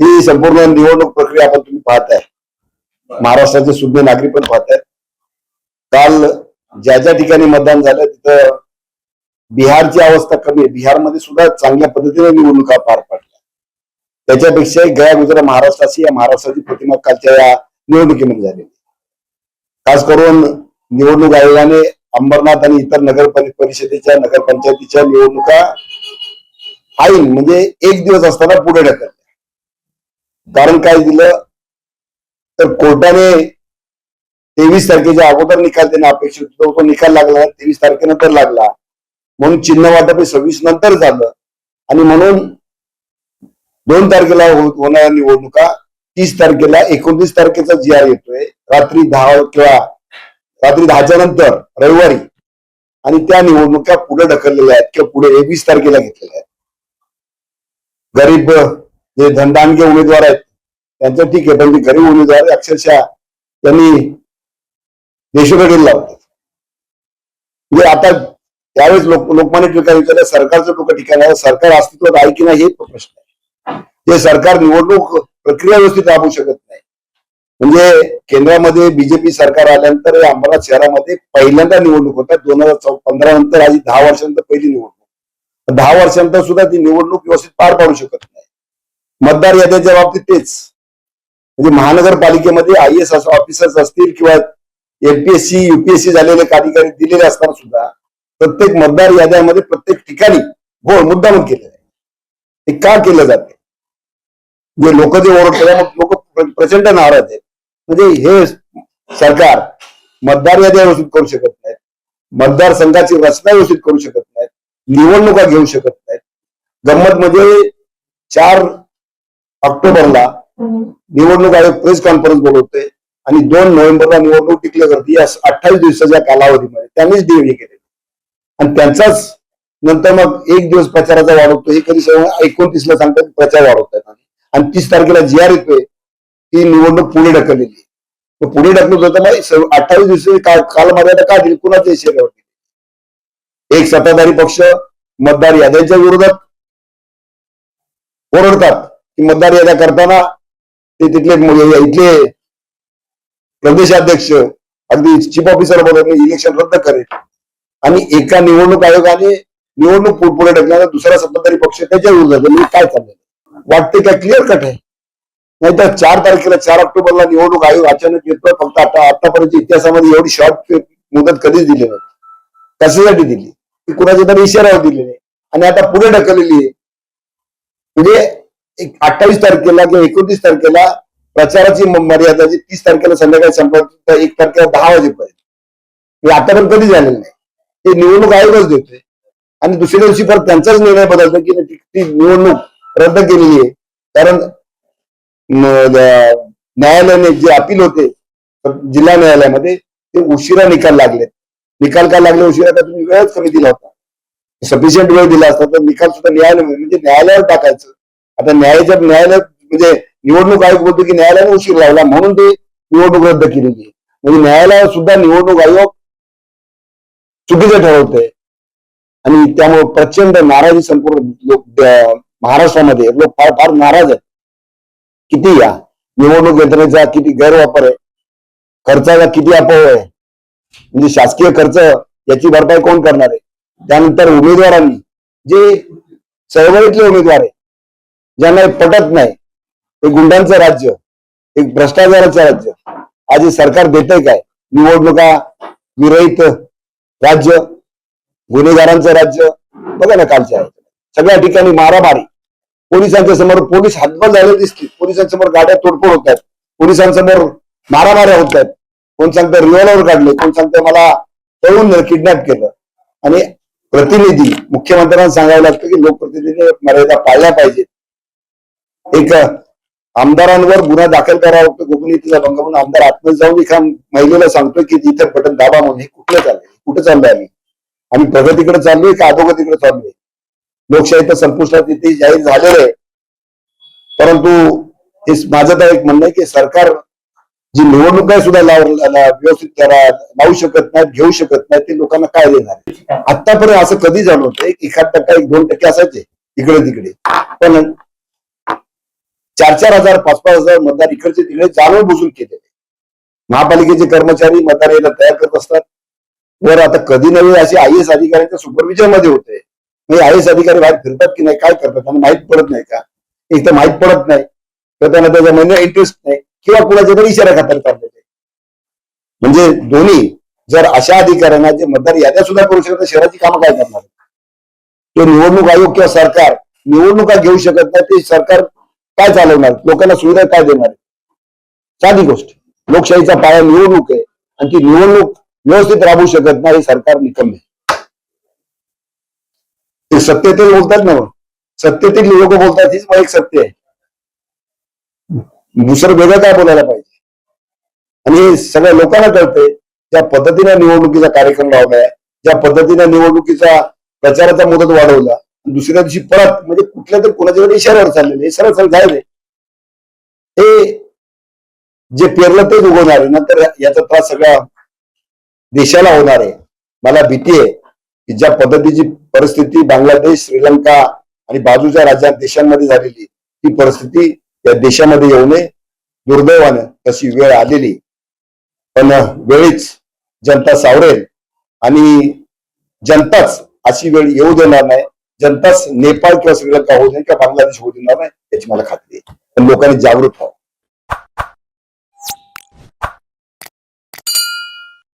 ही संपूर्ण निवडणूक प्रक्रिया आपण तुम्ही पाहताय. महाराष्ट्राचे सुज्ञ नागरिक पण पाहतायत. काल ज्या ज्या ठिकाणी मतदान झालं तिथं बिहारची अवस्था कमी आहे. बिहारमध्ये सुद्धा चांगल्या पद्धतीने निवडणुका पार पडल्या. त्याच्यापेक्षाही गया महाराष्ट्राची या महाराष्ट्राची प्रतिमा कालच्या या निवडणुकीमध्ये झालेली खास करून निवडणूक आयोगाने अंबरनाथ आणि इतर नगर परिषदेच्या नगरपंचायतीच्या निवडणुका आईन म्हणजे एक दिवस असताना पुढे ढकलल्या. कारण काय दिलं? तर कोर्टाने तेवीस तारखेच्या अगोदर निकाल देणं अपेक्षित होतो. तो निकाल लागला. तेवीस तारखेनंतर लागला. म्हणून चिन्ह वाटप हे सव्वीस नंतर झालं. आणि म्हणून दोन तारखेला होणाऱ्या निवडणुका तीस तारखेला एकोणतीस तारखेचा जी आर येतोय. रात्री दहा किंवा रात्री दहाच्या नंतर रविवारी. आणि त्या निवडणुका पुढे ढकललेल्या आहेत किंवा पुढे वीस तारखेला घेतलेल्या आहेत. गरीब जे धनदानगे उमेदवार आहेत त्यांचं ठीक आहे पण ते गरीब उमेदवार अक्षरशः त्यांनी देशोकडे लावतात म्हणजे आता त्यावेळेस लोक लोकमान्य टिळकांनी विचारलं सरकारचं लोक ठिकाण आहे सरकार अस्तित्वात आहे की नाही हे प्रश्न आहे. ते सरकार निवडणूक प्रक्रिया व्यवस्थित राबवू शकत नाही. म्हणजे केंद्रामध्ये बीजेपी सरकार आल्यानंतर अंबरनाथ शहरामध्ये पहिल्यांदा निवडणूक होतात दोन हजार पंधरा नंतर आधी दहा वर्षानंतर पहिली निवडणूक. दहा वर्षानंतर सुद्धा ती निवडणूक व्यवस्थित पार पाडू शकत नाही. मतदार याद्याच्या बाबतीत तेच. म्हणजे महानगरपालिकेमध्ये आय एस ऑफिसर्स असतील किंवा एमपीएससी युपीएससी झालेले अधिकारी दिलेले असताना सुद्धा प्रत्येक मतदार याद्यामध्ये प्रत्येक ठिकाणी घोळ मुद्दामून केलेलं आहे. ते का केलं जाते जे लोक जे ओरडतात लोक प्रचंड नाराज आहेत. म्हणजे हे सरकार मतदार याद्या व्यवस्थित करू शकत नाहीत मतदारसंघाची रचना व्यवस्थित करू शकत नाहीत निवडणुका घेऊ शकत नाहीत. गंमत म्हणजे चार ऑक्टोबरला निवडणूक आयोग प्रेस कॉन्फरन्स बोलवते आणि दोन नोव्हेंबरला निवडणूक टिकल्या करते. या अठ्ठावीस दिवसाच्या कालावधीमध्ये. त्यांनीच डिव्हिडी केली. आणि त्यांचाच नंतर मग एक दिवस प्रचाराचा वाढवतो हे कधी एकोणतीसला सांगतात प्रचार वाढवतात आणि तीस तारखेला जी आर येतोय ती निवडणूक पुढे ढकललेली आहे. मग पुढे ढकलत होतं मग स- अठ्ठावीस दिवसाची काल कालमर्यादा का दिली? कुणाच्या इशाऱ्यावर दिली एक सत्ताधारी पक्ष मतदार याद्यांच्या विरोधात ओरडतात. की मतदार याद्या करताना ते तिथले इथले प्रदेशाध्यक्ष अगदी चीफ ऑफिसर बोलत इलेक्शन रद्द करेल. आणि एका निवडणूक आयोगाने निवडणूक पुढे ढकल्यानंतर दुसरा सत्ताधारी पक्ष त्याच्या विरोधात म्हणजे काय चाललंय? वाटते काय क्लिअर कट आहे? नाहीतर चार तारखेला चार ऑक्टोबरला निवडणूक आयोग अचानक येतोय. फक्त आता आतापर्यंत इतिहासामध्ये एवढी शॉर्ट मुदत कधीच दिली नव्हती. कशासाठी दिली? ती कुणाच्या तरी इशाऱ्यावर दिलेली आणि आता पुढे ढकललेली आहे. म्हणजे एक अठ्ठावीस तारखेला किंवा एकोणतीस तारखेला प्रचाराची मर्यादा जी तीस तारखेला संध्याकाळी संपत एक तारखेला दहा वाजेपर्यंत. हे आतापर्यंत कधी झालेलं नाही. ते निवडणूक आयोगच देतोय. आणि दुसऱ्या दिवशी परत त्यांचाच निर्णय बदलतो की ती निवडणूक रद्द केलेली आहे. कारण न्यायालयाने जे अपील होते जिल्हा न्यायालयामध्ये ते उशिरा निकाल लागले निकाल का लागले उशिरा? तर तुम्ही वेळच कमी दिला होता. सफिशियंट वेळ दिला असता तर निकाल सुद्धा न्यायालय म्हणजे न्यायालयावर टाकायचं. आता न्यायाच्या न्यायालय म्हणजे निवडणूक आयोग बोलतो की न्यायालयाने उशीर लावला म्हणून ते निवडणूक रद्द केलेली होती म्हणजे न्यायालयात सुद्धा निवडणूक आयोग चुकीचं ठरवतंय. आणि त्यामुळे प्रचंड नाराजी संपूर्ण लोक महाराष्ट्रामध्ये लोक फार फार नाराज आहेत. किती या? निवडणूक यंत्रणेचा किती गैरवापर आहे? खर्चाचा किती अभाव आहे? म्हणजे शासकीय खर्च याची भरपाई कोण करणार आहे? त्यानंतर उमेदवारांनी जे चळवळीतले उमेदवार आहे ज्यांना हे पटत नाही हे गुंडांचं राज्य एक भ्रष्टाचाराचं राज्य. आज हे सरकार देते काय? निवडणुका विरहित राज्य गुन्हेगारांचं राज्य बघा ना कालच्या सगळ्या ठिकाणी मारामारी. पोलिसांच्या समोर पोलीस हातबल झाले दिसतील. पोलिसांसमोर गाड्या तोडफोड होत आहेत. पोलिसांसमोर मारामाऱ्या होत आहेत. कोण सांगतं रिव्हॉल्वर काढले कोण सांगतं मला तळून किडनॅप केलं. आणि प्रतिनिधी मुख्यमंत्र्यांना सांगावं लागतं की लोकप्रतिनिधी मर्यादा पाळल्या पाहिजेत. एक आमदारांवर गुन्हा दाखल करावा लागतो गोपनीयतेचा भंग म्हणून आमदार आत्महत्या जाऊन एका महिलेला सांगतोय की तिथं बटन दाबा म्हणून हे कुठलं चाललंय? कुठं चाललंय आम्ही? आम्ही प्रगतीकडे चाललोय का अधोगतीकडे चाललोय? लोकशाही तर संपुष्टात इथे जाहीर झालेलं आहे. परंतु हे माझं तर एक म्हणणं आहे की सरकार जी निवडणूक आहे सुद्धा व्यवस्थित करा लावू शकत नाहीत घेऊ शकत नाहीत ते लोकांना काय देणार आतापर्यंत असं कधी जाणवतंय? एखाद टक्का एक दोन टक्के असायचे इकडे तिकडे. पण चार चार हजार पाच पाच हजार मतदार इकडचे तिकडे जाणून बुजून केलेले महापालिकेचे कर्मचारी मतदार यायला तयार करत असतात. वर आता कधी नव्हे असे आय एस अधिकाऱ्यांच्या सुपरविजनमध्ये होते. म्हणजे आय एस अधिकारी बाहेर फिरतात की नाही काय करतात त्यांना माहीत पडत नाही का? एक तर माहीत पडत नाही. तर त्यांना त्याच्यामध्ये इंटरेस्ट नाही. किंवा कुणाच्या तरी इशारा खात्री काढलेले म्हणजे दोन्ही जर अशा अधिकाऱ्यांना जे मतदार याद्या सुद्धा करू शकतात शहराची कामं काय करणार? तो निवडणूक आयोग किंवा सरकार निवडणुका घेऊ शकत नाही ते सरकार काय चालवणार? लोकांना सुविधा काय देणार? साधी गोष्ट. लोकशाहीचा पाया निवडणूक आहे आणि ती निवडणूक व्यवस्थित राबवू शकत नाही सरकार निकम ते सत्तेतील बोलतात ना सत्तेतील लोक बोलतात हीच एक सत्य आहे. दुसरं वेगळं काय बोलायला पाहिजे? आणि सगळ्या लोकांना कळतंय ज्या पद्धतीने निवडणुकीचा कार्यक्रम लावलाय ज्या पद्धतीने निवडणुकीचा प्रचाराचा मुदत वाढवला दुसऱ्या दिवशी परत म्हणजे कुठल्या तरी कोणाच्या इशाऱ्यावर चाललेले हे सरळ सरळ जायले हे जे पेरलं तेच उगवणार आहे. नंतर याचा त्रास सगळ्या देशाला होणार आहे. मला भीती आहे की ज्या पद्धतीची परिस्थिती बांगलादेश श्रीलंका आणि बाजूच्या राज्यात देशांमध्ये झालेली ती परिस्थिती या देशामध्ये येऊ नये. दुर्दैवानं तशी वेळ आलेली पण वेळीच जनता सावरेल आणि जनताच अशी वेळ येऊ देणार नाही. जनताच नेपाळ किंवा श्रीलंका होऊ दे किंवा बांगलादेश होऊ देणार नाही याची मला खात्री आहे. पण लोकांनी जागृत व्हावं.